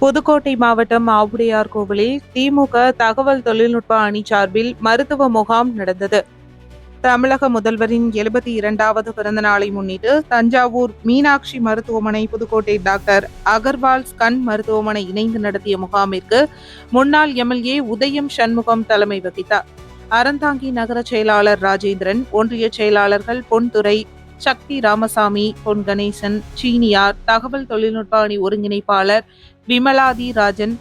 புதுக்கோட்டை மாவட்டம் ஆவுடையார் கோவிலில் திமுக தகவல் தொழில்நுட்ப அணி சார்பில் மருத்துவ முகாம் நடந்தது. தமிழக முதல்வரின் எழுபத்தி இரண்டாவது பிறந்த நாளை முன்னிட்டு தஞ்சாவூர் மீனாட்சி மருத்துவமனை புதுக்கோட்டை டாக்டர் அகர்வால் கண் மருத்துவமனை இணைந்து நடத்திய முகாமிற்கு முன்னாள் எம்எல்ஏ உதயம் சண்முகம் தலைமை வகித்தார். அறந்தாங்கி நகர செயலாளர் ராஜேந்திரன் ஒன்றிய செயலாளர்கள் பொன்துரை சக்தி ராமசாமி பொன் கணேசன் சீனியார் தகவல் தொழில்நுட்ப அணி ஒருங்கிணைப்பாளர் விமலாதி ராஜன்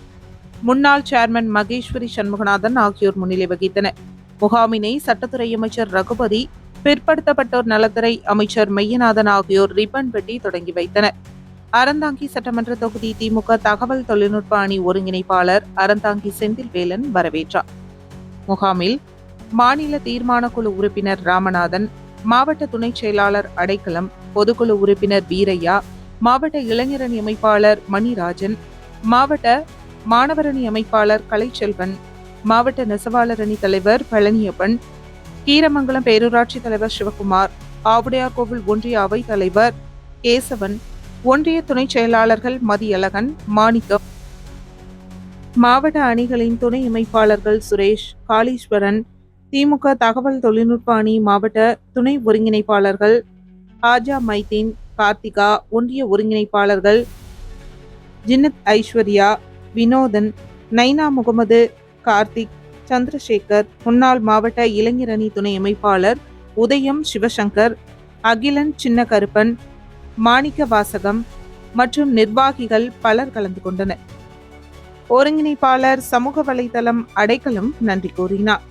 முன்னாள் சேர்மன் மகேஸ்வரி சண்முகநாதன் ஆகியோர் முன்னிலை வகித்தனர். முகாமினை சட்டத்துறை அமைச்சர் ரகுபதி பிற்படுத்தப்பட்டோர் நலத்துறை அமைச்சர் மையநாதன் ஆகியோர் ரிப்பன் வெட்டி தொடங்கி வைத்தனர். அறந்தாங்கி சட்டமன்ற தொகுதி திமுக தகவல் தொழில்நுட்ப அணி ஒருங்கிணைப்பாளர் அறந்தாங்கி செந்தில்வேலன் வரவேற்றார். முகாமில் மாநில தீர்மான குழு உறுப்பினர் ராமநாதன் மாவட்ட துணை செயலாளர் அடைக்கலம் பொதுக்குழு உறுப்பினர் வீரையா மாவட்ட இளைஞரணி அமைப்பாளர் மணிராஜன் மாவட்ட மாணவரணி அமைப்பாளர் கலைச்செல்வன் மாவட்ட நெசவாளர் அணி தலைவர் பழனியப்பன் கீரமங்கலம் பேரூராட்சி தலைவர் சிவகுமார் ஆவுடையார் கோவில் ஒன்றிய அவைத் தலைவர் கேசவன் ஒன்றிய துணை செயலாளர்கள் மதியழகன் மாணிக்கம் மாவட்ட அணிகளின் துணை அமைப்பாளர்கள் சுரேஷ் காளீஸ்வரன் திமுக தகவல் தொழில்நுட்ப அணி மாவட்ட துணை ஒருங்கிணைப்பாளர்கள் ஆஜா மைதீன் கார்த்திகா ஒன்றிய ஒருங்கிணைப்பாளர்கள் ஜின்னத் ஐஸ்வர்யா வினோதன் நைனா முகமது கார்த்திக் சந்திரசேகர் முன்னாள் மாவட்ட இளைஞர் அணி துணை அமைப்பாளர் உதயம் சிவசங்கர் அகிலன் சின்ன கருப்பன் மாணிக்க வாசகம் மற்றும் நிர்வாகிகள் பலர் கலந்து கொண்டனர். ஒருங்கிணைப்பாளர் சமூக வலைதளம் அடைக்கலம் நன்றி கூறினார்.